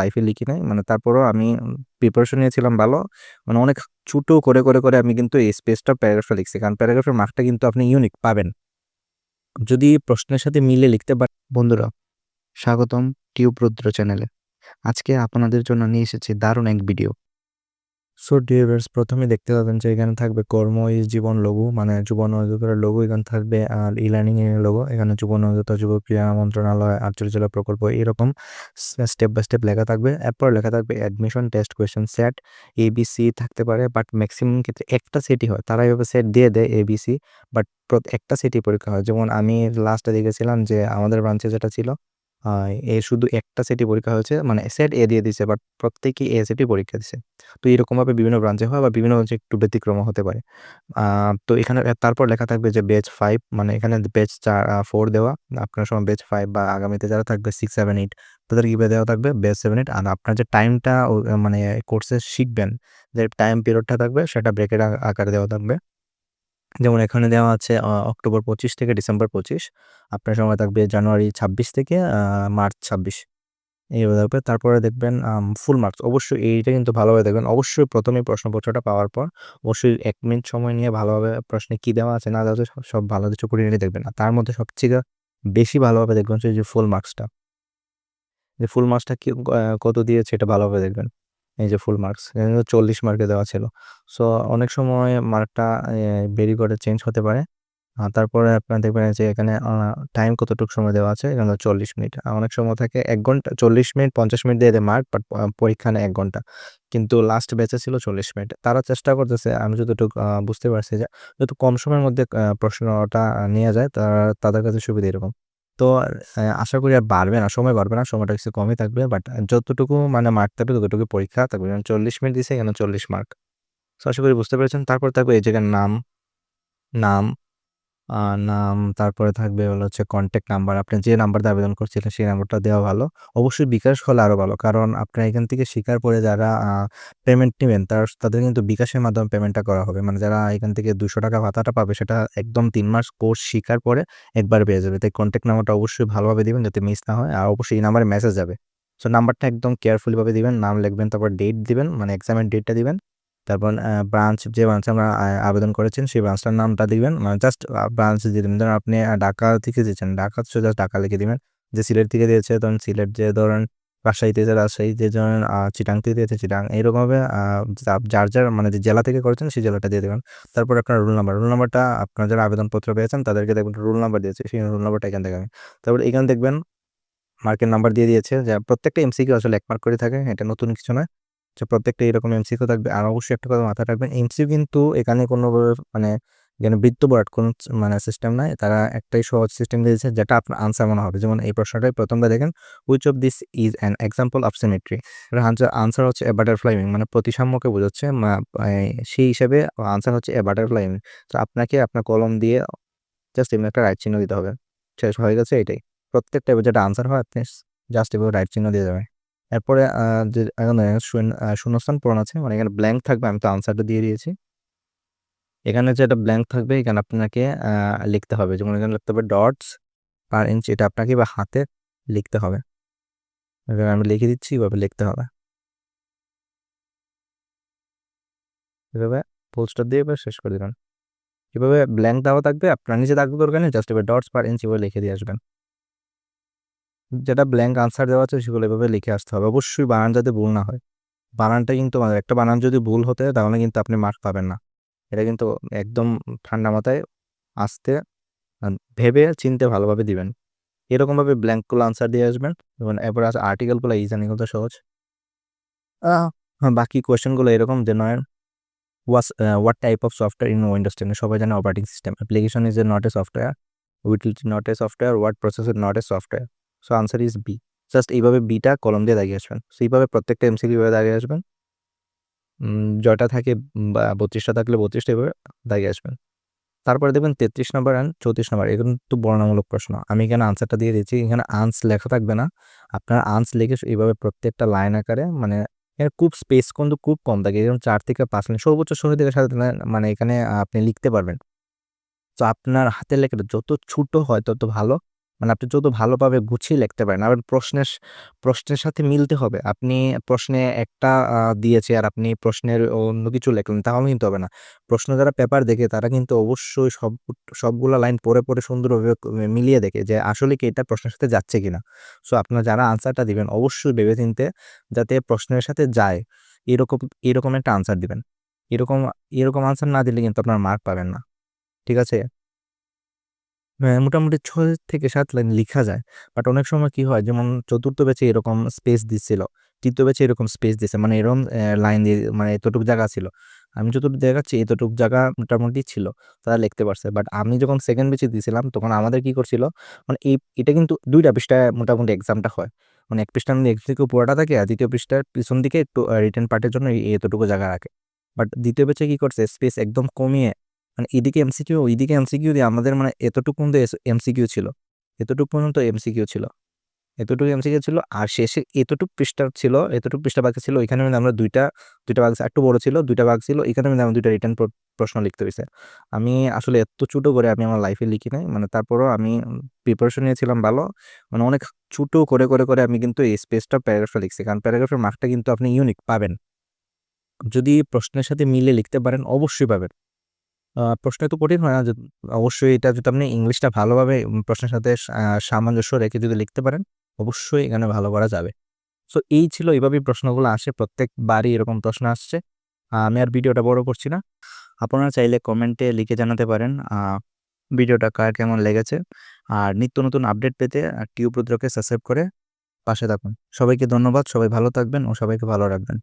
লাইফে লিখি নাই। মানে তারপরেও আমি প্রিপারেশন নিয়েছিলাম ভালো। মানে অনেক ছোটো করে, করে, করে আমি কিন্তু এই স্পেসটা প্যারাগ্রাফটা লিখছি। কারণ প্যারাগ্রাফের মার্কটা কিন্তু আপনি ইউনিক পাবেন। যদি প্রশ্নের সাথে মিলে লিখতে পারেন বন্ধুরা স্বাগতম টিউব রুদ্র চ্যানেলে আজকে আপনাদের জন্য নিয়ে এসেছি দারুণ এক ভিডিও সো ডিয়ার্স প্রথমে দেখতে পাবেন যে এখানে থাকবে কর্ম ইজ জীবন লঘু মানে যুবন অধিদপ্তরের লঘু, এখানে থাকবে আর ই লার্নিং এর লোগো এখানে যুবন অধিদপ্তর যুব ক্রীড়া মন্ত্রণালয় আঞ্চলিক জেলা প্রকল্প, এরকম স্টেপ বাই স্টেপ লেখা থাকবে। এরপর লেখা থাকবে admission test question set ABC থাকতে পারে বাট ম্যাক্সিমাম ক্ষেত্রে একটা সেটই হয়, তারা এভাবে সেট দিয়ে দেয় এবিসি বাট একটা সেটই পরীক্ষা হয়। যেমন আমি লাস্টে দেখেছিলাম যে আমাদের ব্রাঞ্চে যেটা ছিল এ শুধু একটা সেটই পরীক্ষা হয়েছে মানে সেট এ দিয়ে দিছে বাট প্রত্যেকেই এ সেটই পরীক্ষা দিছে তো এরকমভাবে বিভিন্ন ব্রাঞ্চে হয় বা বিভিন্ন ব্রাঞ্চে একটু ব্যতিক্রম হতে পারে। তো এখানে তারপর লেখা থাকবে যে বেচ ফাইভ মানে এখানে বেচ চার ফোর দেওয়া, আপনার সময় বেচ ফাইভ বা আগামীতে যারা থাকবে সিক্স সেভেন এইট তাদের কীভাবে দেওয়া থাকবে? বেচ সেভেন এইট আর আপনার যে টাইমটা মানে কোর্সে শিখবেন, যে টাইম পিরিয়ডটা থাকবে, সেটা ব্রেকের আকারে দেওয়া থাকবে। যেমন এখানে দেওয়া আছে অক্টোবর পঁচিশ থেকে ডিসেম্বর পঁচিশ। আপনার সময় থাকবে জানুয়ারি ছাব্বিশ থেকে মার্চ ছাব্বিশ। এইভাবে থাকবে। তারপরে দেখবেন ফুল মার্কস অবশ্যই এইটা কিন্তু ভালোভাবে দেখবেন। অবশ্যই প্রথমেই প্রশ্নপত্রটা পাওয়ার পর অবশ্যই এক মিনিট সময় নিয়ে ভালোভাবে প্রশ্নে কী দেওয়া আছে, না দেওয়া আছে, সব ভালো করে নিয়ে দেখবেন। আর তার মধ্যে সবচেয়ে বেশি ভালোভাবে দেখবেন যে ফুল মার্কসটা যে ফুল মার্কসটা কি কত দিয়েছে এটা ভালোভাবে দেখবেন। এই যে ফুল মার্কস চল্লিশ মার্কে দেওয়া ছিল। সো অনেক সময় মার্কটা বেরি করে চেঞ্জ হতে পারে। তারপরে আপনারা দেখবেন যে এখানে টাইম কতটুকু সময় দেওয়া আছে? এখানে চল্লিশ মিনিট অনেক সময় থাকে এক ঘণ্টা, চল্লিশ মিনিট পঞ্চাশ মিনিট দিয়ে দেয় মার্ক বাট পরীক্ষা নেয় এক ঘণ্টা। কিন্তু লাস্ট ব্যাচে ছিল চল্লিশ মিনিট তারা চেষ্টা করতেছে, আমি যতটুকু বুঝতে পারছি যে, যত কম সময়ের মধ্যে প্রশ্নটা নিয়ে যায়, তারা, তাদের কাছে সুবিধা এরকম। তো আশা করি আর বাড়বে না, সময় বাড়বে না, সময়টা কিছু কমই থাকবে বাট যতটুকু মানে মার্ক থাকবে, ততটুকু পরীক্ষা থাকবে, যেমন চল্লিশ মিনিট দিছে, এখানে চল্লিশ মার্ক তো আশা করি বুঝতে পেরেছেন, তারপর থাকবে এই জায়গার নাম নাম নাম, তারপরে থাকবে হলো হচ্ছে কন্ট্যাক্ট নাম্বার আপনি যে নাম্বারটা আবেদন করছিলেন সেই নাম্বারটা দেওয়া ভালো। অবশ্যই বিকাশ হলে আরও ভালো, কারণ আপনার এখান থেকে শিকার পরে যারা পেমেন্ট নেবেন, তার, তাদের কিন্তু বিকাশের মাধ্যমে পেমেন্টটা করা হবে। মানে যারা এখান থেকে দুশো টাকা ভাতাটা পাবে, সেটা একদম তিন মাস কোর্স শিকার পরে একবার পেয়ে যাবে। তাই কন্ট্যাক্ট নাম্বারটা অবশ্যই ভালোভাবে দিবেন যাতে মিস না হয়, আর অবশ্যই এই নাম্বারে মেসেজ যাবে। সো নাম্বারটা একদম কেয়ারফুলিভাবে দিবেন, নাম লিখবেন, তারপর ডেট দিবেন মানে এক্সামের ডেটটা দিবেন। তারপর ব্রাঞ্চ যে ব্রাঞ্চে আমরা আবেদন করেছেন, সেই ব্রাঞ্চটার নামটা দিবেন মানে জাস্ট ব্রাঞ্চ দিয়ে দেবেন। ধরেন আপনি ঢাকা থেকে দিয়েছেন ঢাকা জাস্ট ঢাকা লিখে দিবেন। যে সিলেট থেকে দিয়েছে তখন সিলেট যে, ধরেন রাজশাহী থেকে রাজশাহী যে, ধরেন চিটাং থেকে দিয়েছে, চিটাং। এইরকমভাবে যার যার মানে যে জেলা থেকে করেছেন, সেই জেলাটা দিয়ে দেবেন। তারপর আপনার রোল নাম্বার রোল নাম্বারটা আপনার যারা আবেদনপত্র পেয়েছেন, তাদেরকে দেখবেন রোল নাম্বার দিয়েছে। সেই রোল নাম্বারটা এখান থেকে তারপর এখানে দেখবেন মার্কের নাম্বার দিয়ে দিয়েছে। যে, প্রত্যেকটা এমসিকিউ আসলে এক মার্ক করে থাকে। এটা নতুন কিছু নয়। যে প্রত্যেকটা এরকম এমসিকিউ থাকবে। আর অবশ্যই একটা কথা মাথায় রাখবেন এমসিকিউ কিন্তু এখানে কোনোভাবে মানে এখানে বৃত্ত বোর্ড কোন মানে সিস্টেম নাই। তারা একটাই সহজ সিস্টেম দিয়েছে যেটা আপনার আনসার মনে হবে। যেমন এই প্রশ্নটাই প্রথমটা দেখেন which of this is an example of symmetry answer হচ্ছে এ বাটারফ্লাই উইং মানে প্রতিসাম্যকে বোঝাচ্ছে সেই হিসাবে আনসার হচ্ছে এ বাটারফ্লাই উইং তো আপনাকে আপনার কলম দিয়ে জাস্ট এমনি একটা রাইট চিহ্ন দিতে হবে। শেষ হয়ে গেছে এটাই। প্রত্যেকটা যেটা আনসার হয়, আপনি জাস্ট এভাবে রাইট চিহ্ন দিয়ে যাবেন। এরপরে যে এখানে শূন্যস্থান পূরণ আছে মানে এখানে ব্ল্যাঙ্ক থাকবে, আমি তো আনসারটা দিয়ে দিয়েছি। এখানে যেটা ব্ল্যাঙ্ক থাকবে, এখানে আপনাকে লিখতে হবে। যেমন এখানে লিখতে হবে ডটস পার ইঞ্চ এটা আপনাকে বা হাতে লিখতে হবে। এভাবে আমি লিখে দিচ্ছি, এভাবে লিখতে হবে। এভাবে পোস্টার দিয়ে এবার শেষ করে দেবেন। এভাবে ব্ল্যাঙ্ক দেওয়া থাকবে, আপনার নিচে থাকবে দরকার নেই জাস্ট এবার ডটস পার ইঞ্চ এভাবে লিখে দিয়ে আসবেন। যেটা ব্ল্যাঙ্ক আনসার দেওয়া আছে সেগুলো এভাবে লিখে আসতে হবে। অবশ্যই বানান যাতে ভুল না হয়। বানানটা কিন্তু একটা বানান যদি ভুল হতে তাহলে কিন্তু আপনি মার্ক পাবেন না। এটা কিন্তু একদম ঠান্ডা মাথায় আসতে ভেবে চিনতে ভালোভাবে দিবেন। এরকমভাবে ব্ল্যাঙ্কগুলো আনসার দিয়ে আসবেন এবং এরপর আছে আর্টিকেলগুলো ইজানি কথা সহজ। বাকি কোয়েশ্চেনগুলো এরকম যে নয় was what type of software in Windows টেনে সবাই জানে operating system application is a not a software with not a software word process not a software so answer is B just এইভাবে বিটা কলম দিয়ে দাগিয়ে আসবেন। সো এইভাবে প্রত্যেকটা এমসিকিউ ভাবে দাগিয়ে আসবেন। জয়টা থাকে বা বত্রিশটা থাকলে বত্রিশটা এভাবে দাগিয়ে আসবেন। তারপরে দেখবেন তেত্রিশ নম্বর অ্যান্ড চৌত্রিশ নম্বর এখানে তো বর্ণামূলক প্রশ্ন। আমি এখানে আনসারটা দিয়ে দিচ্ছি, এখানে আনস লেখা থাকবে না। আপনার আনস লিখে এইভাবে প্রত্যেকটা লাইন আকারে মানে এখানে খুব স্পেস কিন্তু খুব কম থাকে। যেমন চার থেকে পাঁচ লাইন সর্বোচ্চ শহীদ থেকে সাথে মানে এখানে আপনি লিখতে পারবেন। তো আপনার হাতের লেখাটা যত ছোটো হয় তত ভালো। মানে আপনি যত ভালোভাবে গুছিয়ে লিখতে পারেন, আবার প্রশ্নের প্রশ্নের সাথে মিলতে হবে। আপনি প্রশ্নে একটা দিয়েছে আর আপনি প্রশ্নের অন্য কিছু লিখলেন তাহলে কিন্তু হবে না। প্রশ্ন যারা পেপার দেখে, তারা কিন্তু অবশ্যই সব, সবগুলো লাইন পরে পরে সুন্দরভাবে মিলিয়ে দেখে যে আসলে কি এটা প্রশ্নের সাথে যাচ্ছে কিনা। সো আপনারা যারা আনসারটা দিবেন, অবশ্যই ভেবেচিন্তে যাতে প্রশ্নের সাথে যায়, এরকম এরকম একটা আনসার দিবেন। এরকম এরকম আনসার না দিলে কিন্তু আপনারা মার্ক পাবেন না। ঠিক আছে? হ্যাঁ, মোটামুটি ৬ থেকে সাত লাইন লিখা যায়। বাট অনেক সময় কি হয় যেমন চতুর্থ ব্যাচে এরকম স্পেস দিচ্ছিল। তৃতীয় ব্যাচে এরকম স্পেস দিছে। মানে এরকম লাইন দিয়ে মানে এতটুকু জায়গা ছিল। আমি যতটুকু দেখাচ্ছি এতটুকু জায়গা মোটামুটি ছিল। তারা লিখতে পারছে। বাট আমি যখন সেকেন্ড ব্যাচে দিয়েছিলাম তখন আমাদের কি করছিল মানে এই এটা কিন্তু ২ টা পৃষ্ঠায় মোটামুটি এক্সামটা হয়। মানে ১ পৃষ্ঠার মধ্যে এমসিকিউ পুরাটা থাকে আর দ্বিতীয় পৃষ্ঠার পিছন দিকে একটু রিটার্ন পার্টের জন্য এতটুকু জায়গা রাখে। বাট দ্বিতীয় ব্যাচে কি করছে স্পেস একদম কমিয়ে মানে এদিকে এমসিকিউ ওইদিকে এমসিকিউ দিয়ে আমাদের মানে এতটুকু পর্যন্ত এমসিকিউ ছিল। এতটুকু পর্যন্ত এমসিকিউ ছিল। এতটুকু এমসিকিউ ছিল আর শেষে এতটুকু পৃষ্ঠার ছিল, এতটুকু পৃষ্ঠা বাকি ছিল। ওইখানের মধ্যে আমরা ২ টা ২ টা ভাগ আরেকটু বড় ছিল। ২ টা ভাগ ছিল। এখানে মধ্যে আমার ২ টা রিটেন প্র প্রশ্ন লিখতে হইছে। আমি আসলে এত ছোট করে আমি আমার লাইফে লিখি নাই। মানে তারপরেও আমি প্রিপারেশন নিয়েছিলাম ভালো। মানে অনেক ছোট করে, করে, করে আমি কিন্তু এই স্পেসটা প্যারাগ্রাফটা লিখছি। কারণ প্যারাগ্রাফের মার্কটা কিন্তু আপনি ইউনিক পাবেন। যদি প্রশ্নের সাথে মিলে লিখতে পারেন অবশ্যই পাবেন। প্রশ্ন এত কঠিন হয় না, যে অবশ্যই এটা যদি আপনি ইংলিশটা ভালোভাবে প্রশ্নের সাথে সামঞ্জস্য রেখে যদি লিখতে পারেন, অবশ্যই এখানে ভালো করা যাবে। সো এই ছিল এইভাবেই প্রশ্নগুলো আসে, প্রত্যেকবারই এরকম প্রশ্ন আসছে। আমি আর ভিডিওটা বড় করছি না। আপনারা চাইলে কমেন্টে লিখে জানাতে পারেন ভিডিওটা কার কেমন লেগেছে। আর নিত্য নতুন আপডেট পেতে টিউব রুদ্রকে সাবস্ক্রাইব করে পাশে থাকুন। সবাইকে ধন্যবাদ। সবাই ভালো থাকবেন ও সবাইকে ভালো রাখবেন।